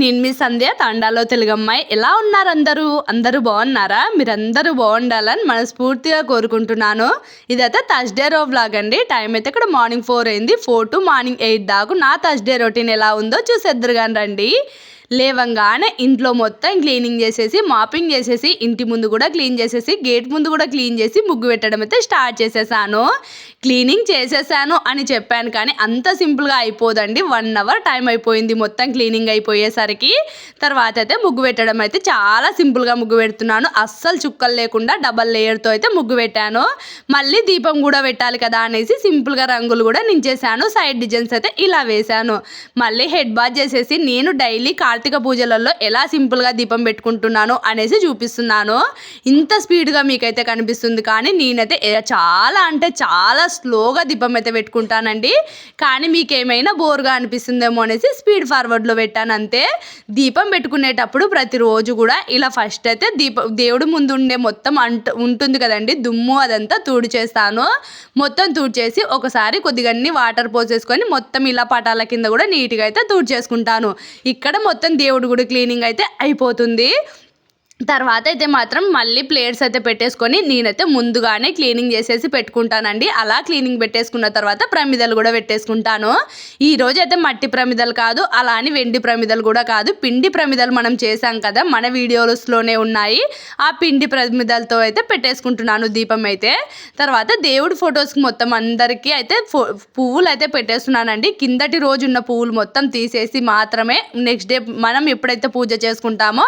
నేను మీ సంధ్య తాండాలో తెలుగమ్మాయి ఎలా ఉన్నారు అందరూ? అందరూ బాగున్నారా? మీరందరూ బాగుండాలని మనస్ఫూర్తిగా కోరుకుంటున్నాను. ఇదైతే థర్స్డే రో వ్లాగ్ అండి. టైం అయితే ఇక్కడ మార్నింగ్ ఫోర్ అయింది. ఫోర్ టు మార్నింగ్ ఎయిట్ దాకా నా థర్స్డే రొటీన్ ఎలా ఉందో చూసేద్దరు కానీ రండి. లేవంగానే ఇంట్లో మొత్తం క్లీనింగ్ చేసేసి మాపింగ్ చేసేసి ఇంటి ముందు కూడా క్లీన్ చేసేసి గేట్ ముందు కూడా క్లీన్ చేసి ముగ్గు పెట్టడం అయితే స్టార్ట్ చేసేసాను. క్లీనింగ్ చేసేసాను అని చెప్పాను కానీ అంత సింపుల్గా అయిపోదండి. వన్ అవర్ టైం అయిపోయింది మొత్తం క్లీనింగ్ అయిపోయేసరికి. తర్వాత అయితే ముగ్గు పెట్టడం అయితే చాలా సింపుల్గా ముగ్గు పెడుతున్నాను. అస్సలు చుక్కలు లేకుండా డబల్ లేయర్తో అయితే ముగ్గు పెట్టాను. మళ్ళీ దీపం కూడా పెట్టాలి కదా అనేసి సింపుల్గా రంగులు కూడా నించేసాను. సైడ్ డిజైన్స్ అయితే ఇలా వేశాను మళ్ళీ హెడ్ బాత్ చేసేసి నేను డైలీ కార్తీక పూజలలో ఎలా సింపుల్గా దీపం పెట్టుకుంటున్నాను అనేసి చూపిస్తున్నాను. ఇంత స్పీడ్గా మీకైతే కనిపిస్తుంది. కానీ నేనైతే చాలా అంటే చాలా స్లోగా దీపం అయితే పెట్టుకుంటానండి. కానీ మీకు ఏమైనా బోర్గా అనిపిస్తుందేమో అనేసి స్పీడ్ ఫార్వర్డ్లో పెట్టాను అంతే. దీపం పెట్టుకునేటప్పుడు ప్రతిరోజు కూడా ఇలా ఫస్ట్ అయితే దీప దేవుడు ముందు ఉండే మొత్తం అంట ఉంటుంది కదండి దుమ్ము అదంతా తూడు చేస్తాను. మొత్తం తూడు చేసి ఒకసారి కొద్దిగా అన్ని వాటర్ పోసేసుకొని మొత్తం ఇలా పటాల కింద కూడా నీట్గా అయితే తూడు చేసుకుంటాను. ఇక్కడ మొత్తం దేవుడు గుడి క్లీనింగ్ అయితే అయిపోతుంది. తర్వాత అయితే మాత్రం మళ్ళీ ప్లేట్స్ అయితే పెట్టేసుకొని నేనైతే ముందుగానే క్లీనింగ్ చేసేసి పెట్టుకుంటానండి. అలా క్లీనింగ్ పెట్టేసుకున్న తర్వాత ప్రమిదలు కూడా పెట్టేసుకుంటాను. ఈ రోజు అయితే మట్టి ప్రమిదలు కాదు అలా అని వెండి ప్రమిదలు కూడా కాదు. పిండి ప్రమిదలు మనం చేసాం కదా మన వీడియోస్లోనే ఉన్నాయి. ఆ పిండి ప్రమిదలతో అయితే పెట్టేసుకుంటున్నాను దీపం అయితే. తర్వాత దేవుడి ఫొటోస్కి మొత్తం అందరికీ అయితే ఫో పువ్వులు అయితే పెట్టేస్తున్నానండి. కిందటి రోజు ఉన్న పువ్వులు మొత్తం తీసేసి మాత్రమే నెక్స్ట్ డే మనం ఎప్పుడైతే పూజ చేసుకుంటామో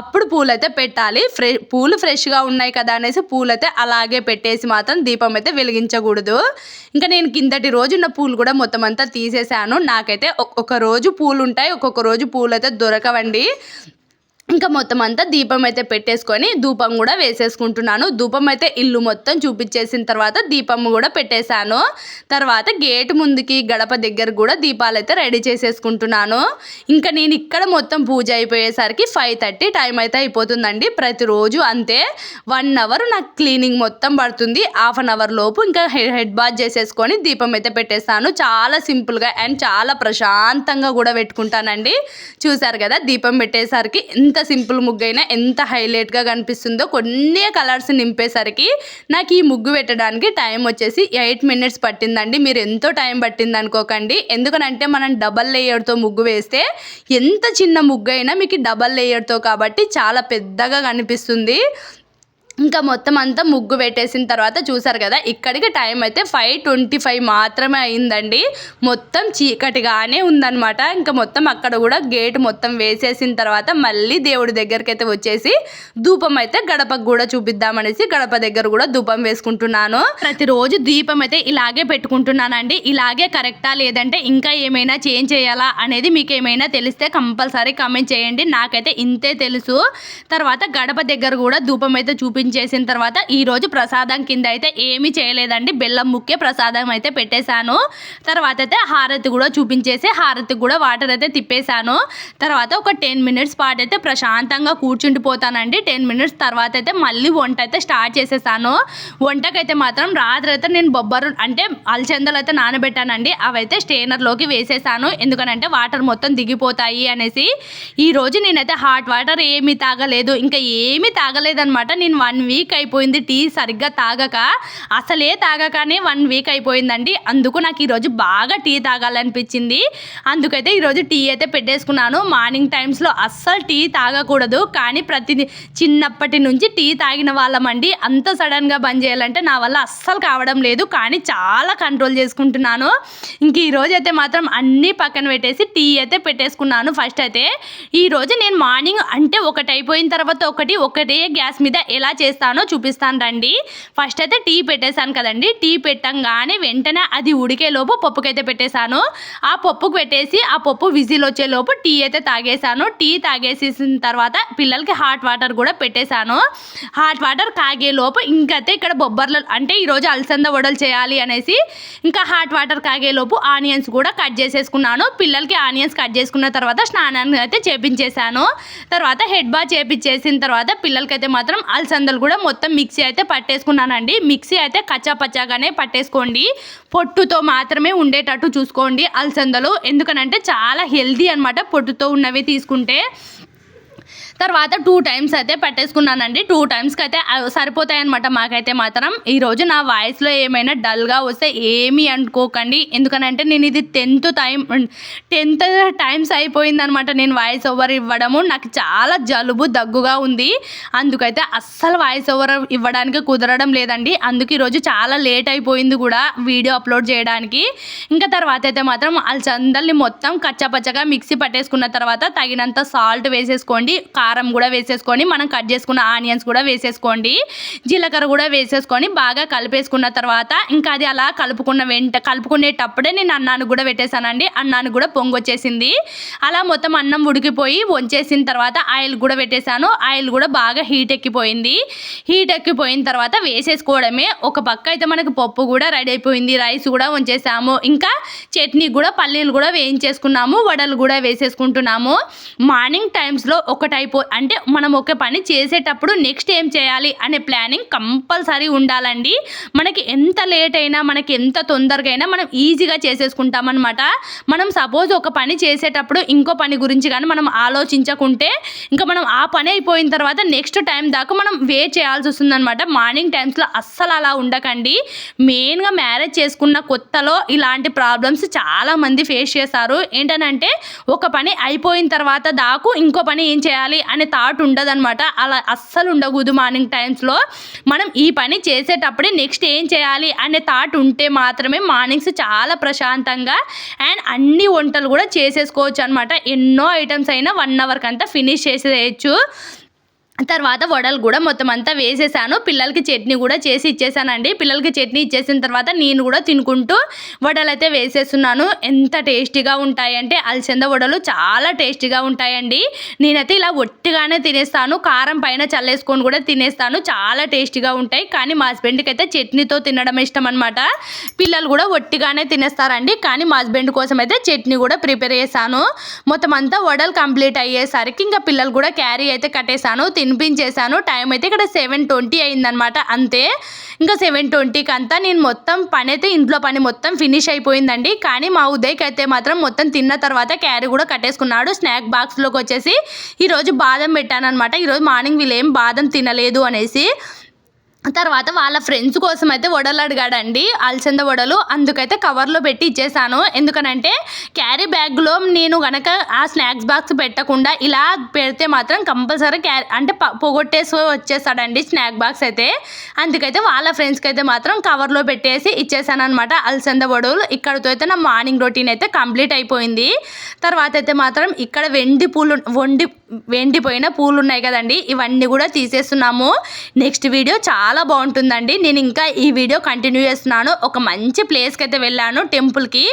అప్పుడు పువ్వులు అయితే పెట్టాలి. ఫ్రె పూలు ఫ్రెష్గా ఉన్నాయి కదా అనేసి పూలైతే అలాగే పెట్టేసి మాత్రం దీపం అయితే వెలిగించకూడదు. ఇంకా నేను కిందటి రోజు ఉన్న పూలు కూడా మొత్తం అంతా తీసేసాను నాకైతే ఒక్కొక్క రోజు పూలు ఉంటాయి ఒక్కొక్క రోజు పూలు అయితే దొరకవండి. ఇంకా మొత్తం అంతా దీపం అయితే పెట్టేసుకొని ధూపం కూడా వేసేసుకుంటున్నాను. ధూపం అయితే ఇల్లు మొత్తం చూపించేసిన తర్వాత దీపం కూడా పెట్టేశాను. తర్వాత గేట్ ముందుకి గడప దగ్గర కూడా దీపాలు అయితే రెడీ చేసేసుకుంటున్నాను. ఇంకా నేను ఇక్కడ మొత్తం పూజ అయిపోయేసరికి ఫైవ్ థర్టీ టైం అయితే అయిపోతుందండి. ప్రతిరోజు అంతే. వన్ అవర్ నాకు క్లీనింగ్ మొత్తం పడుతుంది. హాఫ్ అన్ అవర్ లోపు ఇంకా హెడ్ బాత్ చేసేసుకొని దీపం అయితే పెట్టేస్తాను. చాలా సింపుల్గా అండ్ చాలా ప్రశాంతంగా కూడా పెట్టుకుంటానండి. చూసారు కదా దీపం పెట్టేసరికి ఎంత సింపుల్ ముగ్గు అయినా ఎంత హైలైట్గా కనిపిస్తుందో కొన్ని కలర్స్ నింపేసరికి నాకు ఈ ముగ్గు పెట్టడానికి టైం వచ్చేసి ఎయిట్ మినిట్స్ పట్టిందండి. మీరు ఎంతో టైం పట్టింది అనుకోకండి. ఎందుకనంటే మనం డబల్ లేయర్తో ముగ్గు వేస్తే ఎంత చిన్న ముగ్గు అయినా మీకు డబల్ లేయర్తో కాబట్టి చాలా పెద్దగా కనిపిస్తుంది. ఇంకా మొత్తం అంతా ముగ్గు పెట్టేసిన తర్వాత చూసారు కదా ఇక్కడికి టైం అయితే ఫైవ్ ట్వంటీ ఫైవ్ మాత్రమే అయిందండి. మొత్తం చీకటిగానే ఉందన్నమాట. ఇంకా మొత్తం అక్కడ కూడా గేట్ మొత్తం వేసేసిన తర్వాత మళ్ళీ దేవుడి దగ్గరికి అయితే వచ్చేసి ధూపం అయితే గడపకు కూడా చూపిద్దామనేసి గడప దగ్గర కూడా ధూపం వేసుకుంటున్నాను. ప్రతిరోజు దీపం అయితే ఇలాగే పెట్టుకుంటున్నానండి. ఇలాగే కరెక్టా లేదంటే ఇంకా ఏమైనా చేంజ్ చేయాలా అనేది మీకు ఏమైనా తెలిస్తే కంపల్సరీ కామెంట్ చేయండి. నాకైతే ఇంతే తెలుసు. తర్వాత గడప దగ్గర కూడా ధూపం అయితే చూపి చేసిన తర్వాత ఈ రోజు ప్రసాదం కింద అయితే ఏమీ చేయలేదండి. బెల్లం ముక్కే ప్రసాదం అయితే పెట్టేశాను. తర్వాత అయితే హారతి కూడా చూపించేసి హారతి కూడా వాటర్ అయితే తిప్పేశాను. తర్వాత ఒక టెన్ మినిట్స్ పాటు అయితే ప్రశాంతంగా కూర్చుండిపోతానండి టెన్ మినిట్స్ తర్వాత అయితే మళ్ళీ వంట అయితే స్టార్ట్ చేసేసాను. వంటకైతే మాత్రం రాత్రి అయితే నేను బొబ్బరు అంటే అలచందలు అయితే నానబెట్టానండి. అవైతే స్టేనర్లోకి వేసేసాను. ఎందుకనంటే వాటర్ మొత్తం దిగిపోతాయి అనేసి. ఈ రోజు నేనైతే హాట్ వాటర్ ఏమీ తాగలేదు. ఇంకా ఏమీ తాగలేదన్నమాట. నేను వన్ వీక్ అయిపోయింది టీ సరిగ్గా తాగక. అసలే తాగకనే వన్ వీక్ అయిపోయిందండి. అందుకు నాకు ఈరోజు బాగా టీ తాగాలనిపించింది. అందుకైతే ఈరోజు టీ అయితే పెట్టేసుకున్నాను. మార్నింగ్ టైమ్స్లో అస్సలు టీ తాగకూడదు. కానీ ప్రతి చిన్నప్పటి నుంచి టీ తాగిన వాళ్ళమండి అంత సడన్గా బంద్ చేయాలంటే నా వల్ల అస్సలు కావడం లేదు. కానీ చాలా కంట్రోల్ చేసుకుంటున్నాను. ఇంక ఈరోజు అయితే మాత్రం అన్నీ పక్కన పెట్టేసి టీ అయితే పెట్టేసుకున్నాను ఫస్ట్ అయితే. ఈరోజు నేను మార్నింగ్ అంటే ఒకటి అయిపోయిన తర్వాత ఒకటి ఒకటే గ్యాస్ మీద ఎలా చేస్తానో చూపిస్తాను రండి. ఫస్ట్ అయితే టీ పెట్టేశాను కదండి. టీ పెట్టంగానే వెంటనే అది ఉడికేలోపు పప్పుకైతే పెట్టేశాను. ఆ పప్పుకు పెట్టేసి ఆ పప్పు విజిల్ వచ్చేలోపు టీ అయితే తాగేశాను. టీ తాగేసేసిన తర్వాత పిల్లలకి హాట్ వాటర్ కూడా పెట్టేశాను. హాట్ వాటర్ కాగేలోపు ఇంకైతే ఇక్కడ బొబ్బర్లు అంటే ఈరోజు అలసంద వడలు చేయాలి అనేసి ఇంకా హాట్ వాటర్ కాగేలోపు ఆనియన్స్ కూడా కట్ చేసేసుకున్నాను. పిల్లలకి ఆనియన్స్ కట్ చేసుకున్న తర్వాత స్నానాన్ని అయితే చేపించేశాను. తర్వాత హెడ్ బా చేపించేసిన తర్వాత పిల్లలకైతే మాత్రం అలసందలు అలసందలు కూడా మొత్తం మిక్సీ అయితే పట్టేసుకున్నానండి. మిక్సీ అయితే కచ్చా పచ్చాగానే పట్టేసుకోండి. పొట్టుతో మాత్రమే ఉండేటట్టు చూసుకోండి అలసందలు. ఎందుకనంటే చాలా హెల్దీ అనమాట పొట్టుతో ఉన్నవి తీసుకుంటే. తర్వాత టూ టైమ్స్ అయితే పెట్టేసుకున్నానండి. టూ టైమ్స్కి అయితే సరిపోతాయి అనమాట మాకైతే మాత్రం. ఈరోజు నా వాయిస్లో ఏమైనా డల్గా వస్తే ఏమీ అనుకోకండి. ఎందుకనంటే నేను ఇది టెన్త్ టైం టెన్త్ టైమ్స్ అయిపోయిందనమాట నేను వాయిస్ ఓవర్ ఇవ్వడము. నాకు చాలా జలుబు దగ్గుగా ఉంది. అందుకైతే అస్సలు వాయిస్ ఓవర్ ఇవ్వడానికి కుదరడం లేదండి. అందుకు ఈరోజు చాలా లేట్ అయిపోయింది కూడా వీడియో అప్లోడ్ చేయడానికి. ఇంకా తర్వాత అయితే మాత్రం వాళ్ళ చందల్ని మొత్తం కచ్చపచ్చగా మిక్సీ పట్టేసుకున్న తర్వాత తగినంత సాల్ట్ వేసేసుకోండి. కారం కూడా వేసేసుకొని మనం కట్ చేసుకున్న ఆనియన్స్ కూడా వేసేసుకోండి. జీలకర్ర కూడా వేసేసుకొని బాగా కలిపేసుకున్న తర్వాత ఇంకా అది అలా కలుపుకున్న వెంట కలుపుకునేటప్పుడే నేను అన్నాన్ని కూడా పెట్టేశానండి. అన్నానికి కూడా పొంగు వచ్చేసింది అలా మొత్తం అన్నం ఉడికిపోయి వంచేసిన తర్వాత ఆయిల్ కూడా పెట్టేశాను. ఆయిల్ కూడా బాగా హీట్ ఎక్కిపోయింది. హీట్ ఎక్కిపోయిన తర్వాత వేసేసుకోవడమే. ఒక పక్క అయితే మనకి పప్పు కూడా రెడీ అయిపోయింది. రైస్ కూడా వంచేసాము. ఇంకా చట్నీ కూడా పల్లీలు కూడా వేయించేసుకున్నాము. వడలు కూడా వేసేసుకుంటున్నాము. మార్నింగ్ టైమ్స్లో ఒక టైప్ అంటే మనం ఒక పని చేసేటప్పుడు నెక్స్ట్ ఏం చేయాలి అనే ప్లానింగ్ కంపల్సరీ ఉండాలండి. మనకి ఎంత లేట్ అయినా మనకి ఎంత తొందరగా అయినా మనం ఈజీగా చేసేసుకుంటాం అనమాట మనం సపోజ్ ఒక పని చేసేటప్పుడు ఇంకో పని గురించి కానీ మనం ఆలోచించకుంటే ఇంకా మనం ఆ పని అయిపోయిన తర్వాత నెక్స్ట్ టైం దాకా మనం వెయిట్ చేయాల్సి వస్తుందన్నమాట. మార్నింగ్ టైమ్స్లో అస్సలు అలా ఉండకండి. మెయిన్గా మ్యారేజ్ చేసుకున్న కొత్తలో ఇలాంటి ప్రాబ్లమ్స్ చాలామంది ఫేస్ చేస్తారు. ఏంటనంటే ఒక పని అయిపోయిన తర్వాత దాకు ఇంకో పని ఏం చేయాలి? అనే థాట్ ఉండదనమాట అలా అస్సలు ఉండకూడదు మార్నింగ్ టైమ్స్లో మనం ఈ పని చేసేటప్పుడే నెక్స్ట్ ఏం చేయాలి అనే థాట్ ఉంటే మాత్రమే మార్నింగ్స్ చాలా ప్రశాంతంగా అండ్ అన్ని వంటలు కూడా చేసేసుకోవచ్చు అనమాట ఎన్నో ఐటమ్స్ అయినా వన్ అవర్కి అంతా ఫినిష్ చేసేయచ్చు. తర్వాత వడలు కూడా మొత్తం అంతా వేసేసాను. పిల్లలకి చట్నీ కూడా చేసి ఇచ్చేసానండి. పిల్లలకి చట్నీ ఇచ్చేసిన తర్వాత నేను కూడా తినుకుంటూ వడలు అయితే వేసేస్తున్నాను. ఎంత టేస్టీగా ఉంటాయంటే అలసంద వడలు చాలా టేస్టీగా ఉంటాయండి. నేనైతే ఇలా ఒట్టిగానే తినేస్తాను. కారం పైన చల్లేసుకొని కూడా తినేస్తాను. చాలా టేస్టీగా ఉంటాయి. కానీ మా హస్బెండ్కి అయితే చట్నీతో తినడం ఇష్టం అనమాట పిల్లలు కూడా ఒట్టిగానే తినేస్తారండి. కానీ మా హస్బెండ్ కోసం అయితే చట్నీ కూడా ప్రిపేర్ చేశాను. మొత్తం అంతా వడలు కంప్లీట్ అయ్యేసరికి ఇంకా పిల్లలు కూడా క్యారీ అయితే కట్టేశాను. తినిపించేశాను టైం అయితే ఇక్కడ సెవెన్ ట్వంటీ అయిందనమాట అంతే. ఇంకా సెవెన్ ట్వంటీకి అంతా నేను మొత్తం పని అయితే ఇంట్లో పని మొత్తం ఫినిష్ అయిపోయిందండి. కానీ మా ఉదయ్కి అయితే మాత్రం మొత్తం తిన్న తర్వాత క్యారీ కూడా కట్టేసుకున్నాడు. స్నాక్ బాక్స్లోకి వచ్చేసి ఈరోజు బాదం పెట్టాను అనమాట ఈరోజు మార్నింగ్ వీళ్ళు ఏం బాదం తినలేదు అనేసి తర్వాత వాళ్ళ ఫ్రెండ్స్ కోసం అయితే వడలు అడిగాడండి. అలసంద వడలు అందుకైతే కవర్లో పెట్టి ఇచ్చేసాను. ఎందుకనంటే క్యారీ బ్యాగ్లో నేను కనుక ఆ స్నాక్స్ బాక్స్ పెట్టకుండా ఇలా పెడితే మాత్రం కంపల్సరీ క్యారీ అంటే పొగొట్టేసి వచ్చేస్తాడండి స్నాక్ బాక్స్ అయితే. అందుకైతే వాళ్ళ ఫ్రెండ్స్కి అయితే మాత్రం కవర్లో పెట్టేసి ఇచ్చేసాను అనమాట అలసంద వడలు. ఇక్కడతో అయితే నా మార్నింగ్ రొటీన్ అయితే కంప్లీట్ అయిపోయింది. తర్వాత అయితే మాత్రం ఇక్కడ వెండి పూలు వండి వెండిపోయిన పూలు ఉన్నాయి కదండి. ఇవన్నీ కూడా తీసేస్తున్నాము. నెక్స్ట్ వీడియో చాలా బాగుంటుందండి. నేను ఇంకా ఈ వీడియో కంటిన్యూ చేస్తున్నాను. ఒక మంచి ప్లేస్కి అయితే వెళ్ళాను టెంపుల్కి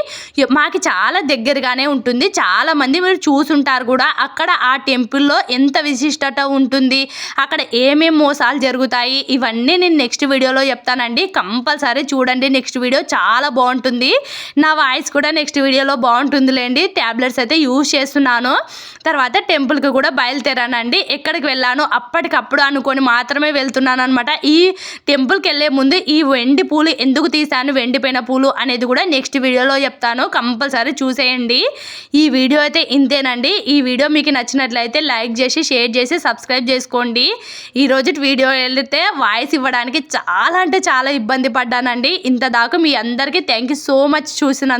మాకు చాలా దగ్గరగానే ఉంటుంది. చాలామంది మీరు చూసుంటారు కూడా. అక్కడ ఆ టెంపుల్లో ఎంత విశిష్టత ఉంటుంది. అక్కడ ఏమేమి మోసాలు జరుగుతాయి. ఇవన్నీ నేను నెక్స్ట్ వీడియోలో చెప్తానండి. కంపల్సరీ చూడండి. నెక్స్ట్ వీడియో చాలా బాగుంటుంది. నా వాయిస్ కూడా నెక్స్ట్ వీడియోలో బాగుంటుందిలేండి. ట్యాబ్లెట్స్ అయితే యూజ్ చేస్తున్నాను. తర్వాత టెంపుల్కి కూడా కూడా బయలుదేరానండి. ఎక్కడికి వెళ్ళాను అప్పటికప్పుడు అనుకొని మాత్రమే వెళ్తున్నాను అనమాట ఈ టెంపుల్కి వెళ్ళే ముందు ఈ వెండి పూలు ఎందుకు తీసాను వెండిపోయిన పూలు అనేది కూడా నెక్స్ట్ వీడియోలో చెప్తాను. కంపల్సరీ చూసేయండి. ఈ వీడియో అయితే ఇంతేనండి. ఈ వీడియో మీకు నచ్చినట్లయితే లైక్ చేసి షేర్ చేసి సబ్స్క్రైబ్ చేసుకోండి. ఈ రోజు వీడియో వెళ్తే వాయిస్ ఇవ్వడానికి చాలా అంటే చాలా ఇబ్బంది పడ్డానండి. ఇంత దాకా మీ అందరికీ థ్యాంక్ యూ సో మచ్ చూసినందుకు.